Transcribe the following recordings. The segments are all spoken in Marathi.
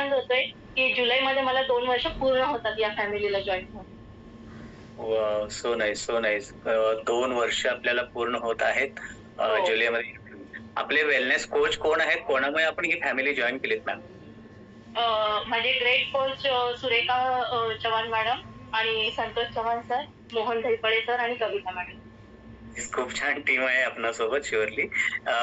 आनंद होतोय की जुलैमध्ये मला दोन वर्ष पूर्ण होतात या फॅमिलीला जॉईन होऊन. सो नाईस सो नाईस दोन वर्ष आपल्याला पूर्ण होत आहेत. हो. जुलैमध्ये. आपले वेलनेस कोच कोण आहेत? कोणामुळे आपण ही फॅमिली जॉईन केलीत मॅम माझे great coach Surekha Chavan madam आणि संतोष चव्हाण सर मोहन धैपळे सर आणि कविता मॅडम खूप छान टीम आहे आपणासोबत शुअरली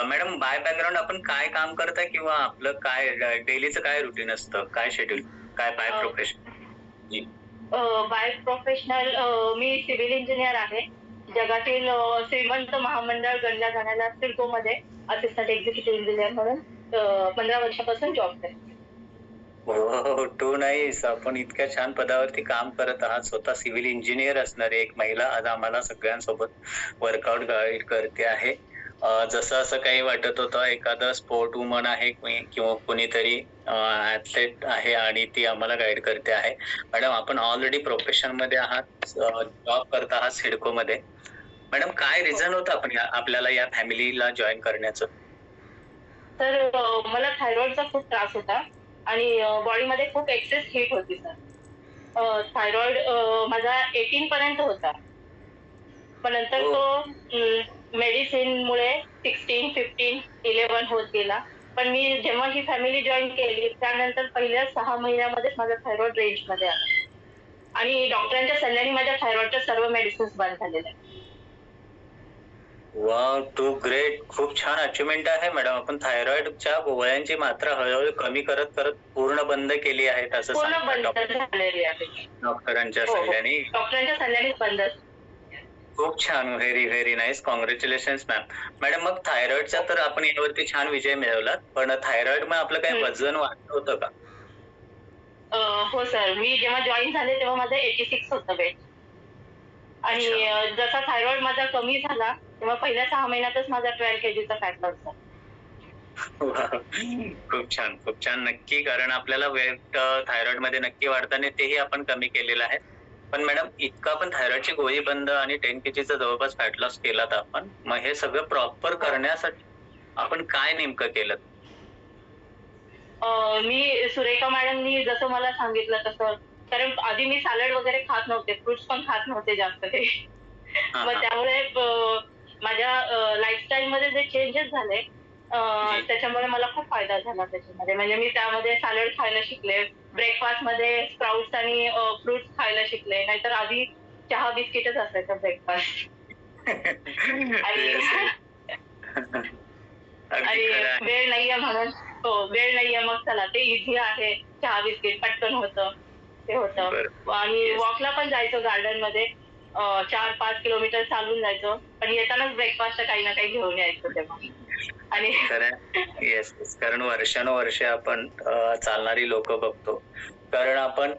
मॅडम बाय बॅकग्राऊंड आपण काय काम करताय किंवा आपलं काय डेलीचं काय रुटीन असतं? काय शेड्यूल काय by uh, profession by professional मी सिव्हिल इंजिनियर आहे. जगातील श्रीमंत महामंडळ गणल्या जाणाऱ्या सिडकोमध्ये असिस्टंट एक्झिक्युटिव्ह इंजिनियर म्हणून पंधरा वर्षापासून जॉब करते. हो टू नाईस आपण इतक्या छान पदावरती काम करत आहात. स्वतः सिव्हिल इंजिनियर असणारी एक महिला आज आम्हाला सगळ्यांसोबत वर्कआउट गाईड करते आहे. जसं असं काही वाटत होतं एखादं स्पोर्ट वुमन आहे किंवा कोणीतरी ऍथलेट आहे आणि ती आम्हाला गाईड करते आहे. मॅडम आपण ऑलरेडी प्रोफेशनमध्ये आहात जॉब करत आहात सिडको मध्ये. मॅडम काय रिझन होतं आपण आपल्याला या फॅमिलीला जॉईन करण्याचं? तर मला थायरॉइडचा खूप त्रास होता. आणि बॉडीमध्ये खूप एक्सेस हीट होती सर थायरॉइड माझा एटीन पर्यंत होता पण नंतर. तो मेडिसिनमुळे सिक्स्टीन फिफ्टीन इलेव्हन होत गेला पण मी जेव्हा ही फॅमिली जॉईन केली त्यानंतर पहिल्या सहा महिन्यामध्येच माझा थायरॉइड रेंजमध्ये आला आणि डॉक्टरांच्या सल्ल्याने माझ्या थायरॉइडच्या सर्व मेडिसिन्स बंद झालेल्या आहेत. वा टू ग्रेट खूप छान अचिव्हमेंट आहे मॅडम आपण थायरॉइडच्या गोळ्यांची मात्रा हळूहळू कमी करत करत पूर्ण बंद केली आहेत असं पूर्ण सांगतात बंद डॉक्टर- झालेली आहे. डॉक्टरांच्या हो, हो. सल्ल्याने. डॉक्टरांच्या सल्ल्याने बंद खूप छान. Very very nice congratulation ma'am madam मग थायरॉइडचा तर आपण यावरती छान विजय मिळवलात पण थायरॉइड मग आपलं काही हम्म. वजन वाढलं होतं का? अं, हो सर मी जेव्हा जॉईन झाले तेव्हा माझं एटी सिक्स होतं वेट. आणि जसा थायरॉइड माझा कमी झाला तेव्हा पहिल्या सहा महिन्यातच माझा ट्वेल्व केजीचा फॅट लॉस झाला. खूप छान खूप छान. नक्की कारण आपल्याला वेट थायरॉइडमध्ये नक्की वाढताना तेही आपण कमी केलेलं आहे. पण मॅडम इतका पण थायरॉइडची गोळी बंद आणि टेन केजीचा जवळपास फॅट लॉस केलात आपण मग हे सगळं प्रॉपर करण्यासाठी आपण काय नेमकं केलं? मी सुरेखा मॅडमनी जसं मला सांगितलं तसं कारण आधी मी सॅलड वगैरे खात नव्हते फ्रुट्स पण खात नव्हते जास्त काही मग. त्यामुळे माझ्या लाईफस्टाईल मध्ये जे चेंजेस झाले. त्याच्यामुळे मला खूप फायदा झाला त्याच्यामध्ये म्हणजे मी त्यामध्ये सॅलड खायला शिकले ब्रेकफास्टमध्ये स्प्राउट्स आणि फ्रुट्स खायला शिकले नाहीतर आधी चहा बिस्किटच असायचं ब्रेकफास्ट आणि. वेळ नाहीये म्हणून हो वेळ नाहीये मग चला ते इझी आहे चहा बिस्किट पटकन होतं ते होतं. आणि. वॉकला पण जायचो गार्डनमध्ये. चार पाच किलोमीटर चालून जायचो. पण येतानाच ब्रेकफास्ट काही ना काही घेऊन यायचो तेव्हा. आणि येस कारण वर्षानुवर्षे आपण चालणारी लोक बघतो. कारण आपण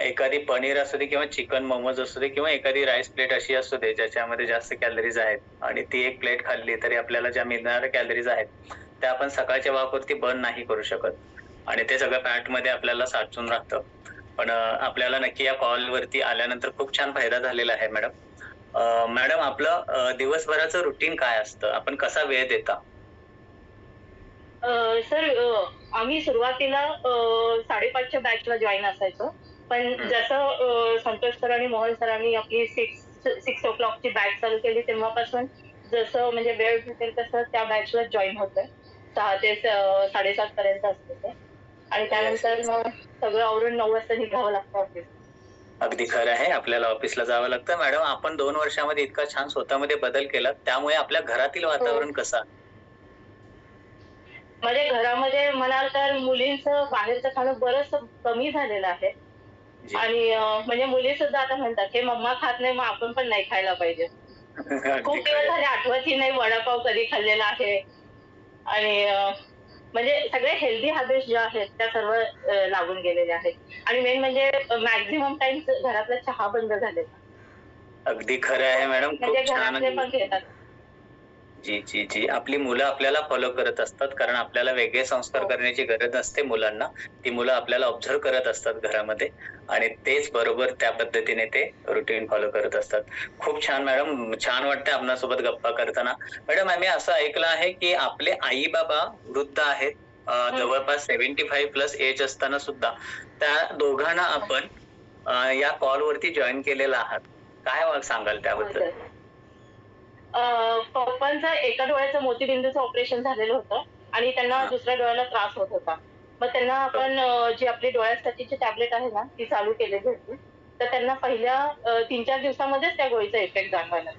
एखादी पनीर असू दे किंवा चिकन मोमोज असू दे किंवा एखादी राईस प्लेट अशी असू दे ज्याच्यामध्ये जास्त कॅलरीज आहेत. आणि ती एक प्लेट खाल्ली तरी आपल्याला ज्या मिळणाऱ्या कॅलरीज आहेत त्या आपण सकाळच्या वापरती बर्न नाही करू शकत. आणि ते सगळं फॅटमध्ये आपल्याला साचून राहतं. पण आपल्याला नक्की या कॉल वरती आल्यानंतर खूप छान फायदा झालेला आहे मॅडम. मॅडम आपलं दिवसभराचं रुटीन काय असतं? आपण कसा वेळ देता? सर आम्ही सुरुवातीला साडेपाचच्या बॅचला जॉईन असायचो. पण. जसं संतोष सर आणि मोहन सरांनी आपली सिक्स सिक्स ओ क्लॉकची बॅच चालू केली तेव्हापासून. जसं म्हणजे वेळ भेटेल तसं त्या बॅचला जॉईन होतोय. सहा ते साडेसात पर्यंत असते ते. आणि त्यानंतर मग सगळं आवरून नऊ वाजता निघावं लागतं ऑफिस अगदी खरं आहे. आपल्याला ऑफिसला जावं लागतं. मॅडम आपण दोन वर्षामध्ये इतका छान स्वतःमध्ये बदल केला त्यामुळे आपल्या घरातील वातावरण कसं? म्हणजे घरामध्ये म्हणाल तर मुलींचं बाहेरचं खाणं बरंच कमी झालेलं आहे. आणि म्हणजे मुली सुद्धा आता म्हणतात हे मम्मा खात नाही मग आपण पण नाही खायला पाहिजे. खूप दिवस झाले आठवतही नाही वडापाव कधी खाल्लेला आहे. आणि म्हणजे सगळे हेल्दी हॅबिट्स ज्या आहेत त्या सर्व लागून गेलेल्या आहेत. आणि मेन म्हणजे मॅक्झिमम टाइम घरातला चहा बंद झालेला अगदी खरं आहे मॅडम. म्हणजे खूप छान पण घेतात. जी जी जी. आपली मुलं आपल्याला फॉलो करत असतात कारण आपल्याला वेगळे संस्कार हो. करण्याची गरज नसते मुलांना. ती मुलं आपल्याला ऑब्झर्व करत असतात घरामध्ये. आणि तेच बरोबर त्या पद्धतीने ते रुटीन फॉलो करत असतात. खूप छान मॅडम. छान वाटतं आपणासोबत गप्पा करताना. मॅडम आम्ही असं ऐकलं आहे की आपले आई बाबा वृद्ध आहेत. अ, जवळपास सेव्हन्टी फाईव्ह प्लस एज असताना सुद्धा. त्या दोघांना आपण या कॉलवरती जॉईन केलेला आहात. काय सांगाल त्याबद्दल? अं, पप्पांचं एका डोळ्याचं मोतीबिंदूचं ऑपरेशन झालेलं होतं आणि त्यांना हा. दुसऱ्या डोळ्याला त्रास होत होता मग त्यांना आपण जी आपली डोळ्यासाठीची टॅबलेट आहे ना ती चालू केलेली होती तर त्यांना पहिल्या तीन चार दिवसामध्येच त्या गोळीचा इफेक्ट जाणवायला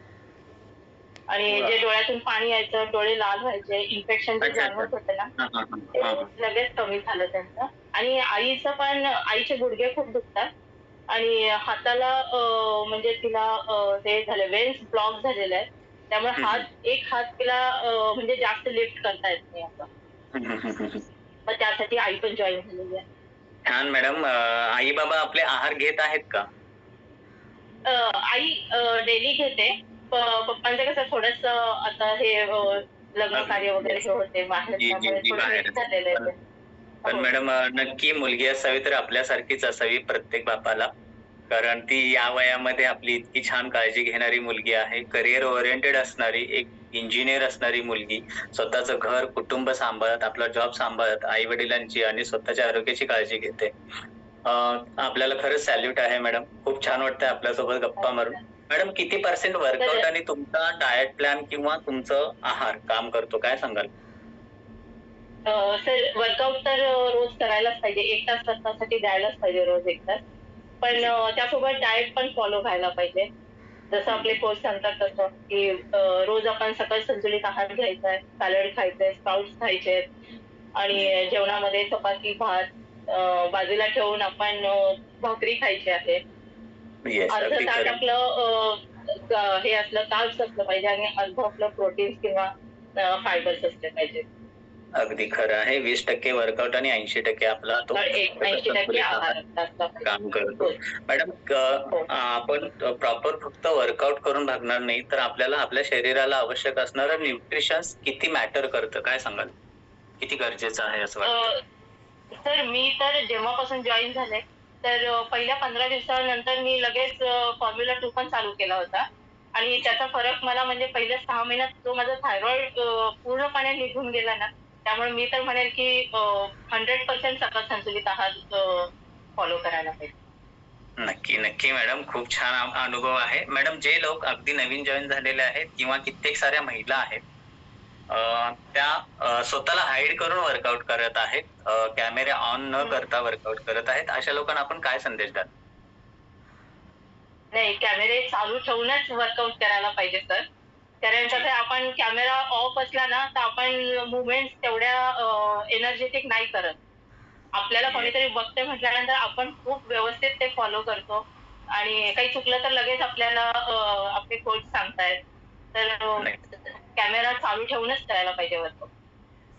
आणि. जे डोळ्यातून पाणी यायचं डोळे लाल व्हायचे इन्फेक्शन जे. जाणवत होतं ना हा, हा, ते हा, हा. लगेच कमी झालं त्यांचं आणि आईचं पण आईचे गुडघे खूप दुखतात आणि हाताला म्हणजे तिला ते झाले वेन्स ब्लॉक झालेले आहेत त्यामुळे. हात एक हात तिला म्हणजे जास्त लिफ्ट करता येत नाही हम्म. मग त्यासाठी आई पण जॉईन झालेली आहे छान मॅडम आई बाबा आपले आहार घेत आहेत का आई डेली घेते पप्पांचं कसं थोडस आता हे लग्न कार्य वगैरे हे होते बाहेर. पण हो. मॅडम अ, नक्की मुलगी असावी तर आपल्यासारखीच असावी प्रत्येक बापाला कारण ती या वयामध्ये आपली इतकी छान काळजी घेणारी मुलगी आहे. करिअर ओरिएंटेड असणारी एक इंजिनियर असणारी मुलगी स्वतःचं घर कुटुंब सांभाळत आपला जॉब सांभाळत आई वडिलांची आणि स्वतःच्या आरोग्याची काळजी घेते. आपल्याला खरंच सॅल्यूट आहे मॅडम खूप छान वाटतंय आपल्यासोबत गप्पा मारून. मॅडम किती पर्सेंट वर्कआउट आणि तुमचा डाएट प्लॅन किंवा तुमचं आहार काम करतो काय सांगाल? सर वर्कआउट तर रोज करायलाच पाहिजे. एक तास तासासाठी द्यायलाच पाहिजे रोज एक तास. पण त्यासोबत डाएट पण फॉलो व्हायला पाहिजे. जसं आपले कोच सांगतात तसं की रोज आपण सकाळी संतुलित आहार घ्यायचा आहे सॅलड खायचंय स्प्राउट्स खायचे आणि जेवणामध्ये चपाती भात बाजूला ठेवून आपण भाकरी खायची आहे. अर्ध ताट आपलं हे असलं कार्ब्स असलं पाहिजे आणि अर्ध आपलं प्रोटीन किंवा फायबर्स असले पाहिजे. अगदी खरं आहे. वीस टक्के वर्कआउट आणि ऐंशी टक्के आपला तो. काम करतो. मॅडम क- आपण प्रॉपर फक्त वर्कआउट करून भागणार नाही तर आपल्याला आपल्या शरीराला आवश्यक असणारं न्यूट्रिशन किती मॅटर करतं? काय सांगाल? किती गरजेचं आहे असं वाटतं? सर मी तर जेव्हापासून जॉईन झाले तर पहिल्या पंधरा दिवसानंतर मी लगेच फॉर्म्युला टू पण चालू केला होता. आणि त्याचा फरक मला म्हणजे पहिल्या सहा महिन्यात जो माझा थायरॉइड पूर्णपणे निघून गेला ना. त्यामुळे मी तर म्हणेल की हंड्रेड पर्सेंट सकस संतुलित आहार फॉलो करायला पाहिजे. नक्की नक्की मॅडम. खूप छान अनुभव आहे. मॅडम जे लोक अगदी नवीन जॉईन झालेले आहेत किंवा कित्येक साऱ्या महिला आहेत त्या स्वतःला हाईड करून वर्कआउट करत आहेत कॅमेरे ऑन न करता वर्कआउट करत आहेत. अशा लोकांना आपण काय संदेश द्याल? नाही कॅमेरे चालू ठेवूनच वर्कआउट करायला पाहिजे सर कारण कसं आपण कॅमेरा ऑफ असला ना तर आपण मुवमेंट तेवढ्या एनर्जेटिक नाही करत. आपल्याला कोणीतरी बघते म्हटल्यानंतर आपण खूप व्यवस्थित ते फॉलो करतो. आणि काही चुकलं तर लगेच आपल्याला आपले कोच सांगतायत. तर कॅमेरा चालू ठेवूनच करायला पाहिजे वर्कआउट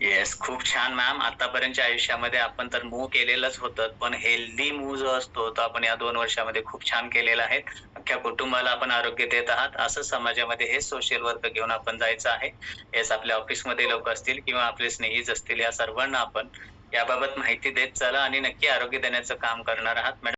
येस खूप छान मॅम आतापर्यंतच्या आयुष्यामध्ये आपण तर मूव केलेलंच होतं पण हेल्दी मूव जो असतो तो आपण या दोन वर्षामध्ये खूप छान केलेला आहे. अख्ख्या कुटुंबाला आपण आरोग्य देत आहात. असं समाजामध्ये हे सोशल वर्क घेऊन आपण जायचं आहे. येस आपल्या ऑफिसमध्ये लोक असतील किंवा आपले स्नेहीज असतील या सर्वांना आपण याबाबत माहिती देत चला आणि नक्की आरोग्य देण्याचं काम करणार आहात. मॅडम